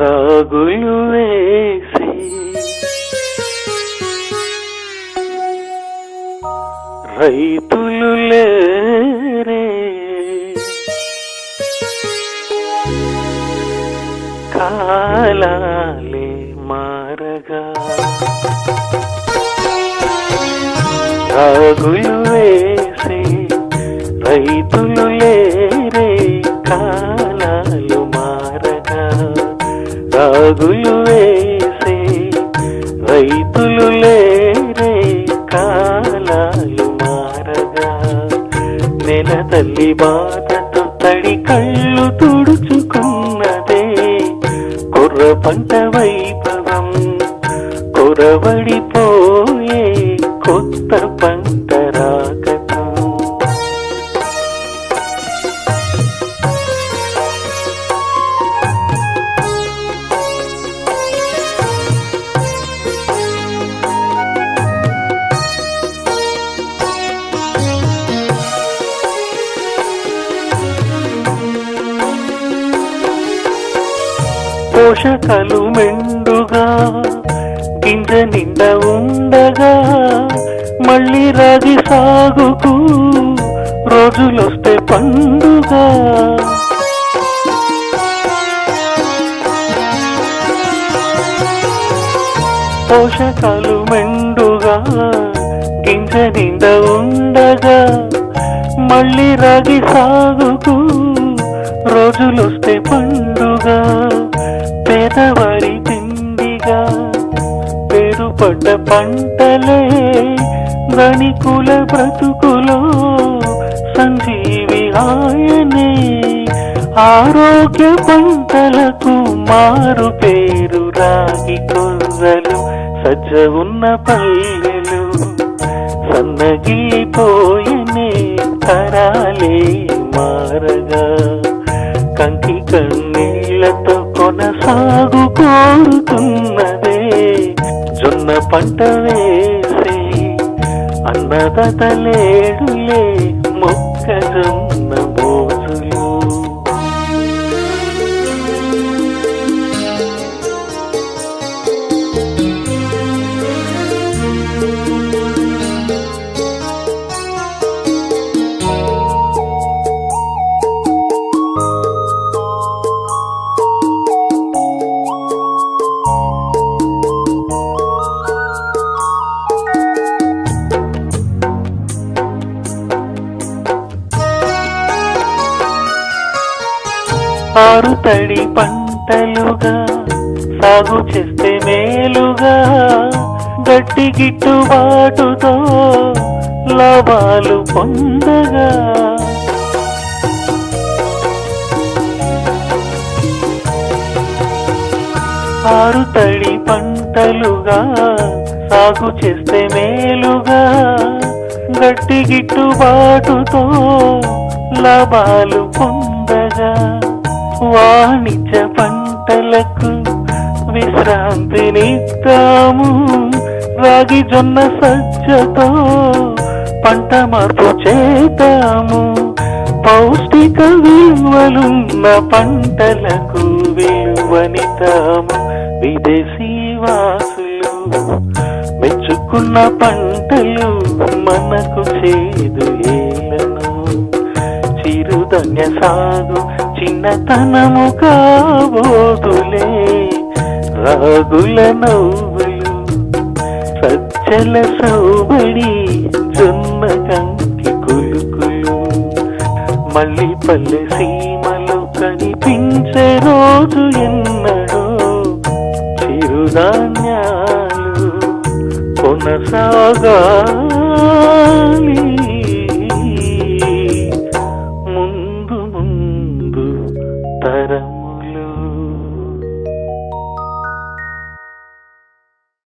రాగులు వేసి రైతులు లేరే. కాలాలే మారగా రాగులు వేసి రైతులు లేరే కాలాలు మారగా రాగులు వేసే రైతులు లేరే కాలాలు మారగా నెల తల్లి బాధతో తడి కళ్ళు తుడుచుకున్నదే కుర్ర పంట పోషకాలు మెండుగా గింజ నిండా ఉండగా మళ్ళీ రాగి సాగుకు రోజులొస్తే పండుగ. పోషకాలు మెండుగా గింజ నిండా ఉండగా మళ్ళీ రాగి సాగుకు రోజులొస్తే పండుగ. పేదవారి తిండిగా పేరుపడ్డ పంటలే ధనికుల బ్రతుకులో సంజీవి ఆయనే. ఆరోగ్య పంటలకు మారు పేరు రాగి కొర్రలు సజ్జ ఉన్న పల్లెలు సన్నగిలిపోయనే తరాలే మారగా. కంకి కన్నీళ్ళతో కొనసాగు కోరుతున్నదే. జొన్న పంట వేసి అన్నదతలేడులే మొక్కజొన్న మోజులు ఆరు తడి పంటలుగా సాగు చేస్తే మేలుగా గట్టి గిట్టుబాటుతో లాభాలు పొందగా. ఆరు తడి పంటలుగా సాగు చేస్తే మేలుగా గట్టి గిట్టుబాటుతో లాభాలు పొంద వాణిజ్య పంటలకు విశ్రాంతినిస్తాము రాగి జొన్న సజ్జతో పంట మార్పు చేతాము పౌష్టిక విలువలున్న పంటలకు విలువనితాము విదేశీ వాసులు మెచ్చుకున్న పంటలు మనకు చేదు ఏలను. చిరుధన్య సాగు చిన్నతనము కాబోదులే రాగుల నవ్వులు సజ్జల సౌబడి జొన్న కంటి కులుకులు. మళ్ళీ పల్లె సీమలు కనిపించే రోజు ఎన్నడో. చిరుధాన్యాలు కొనసాగాలి.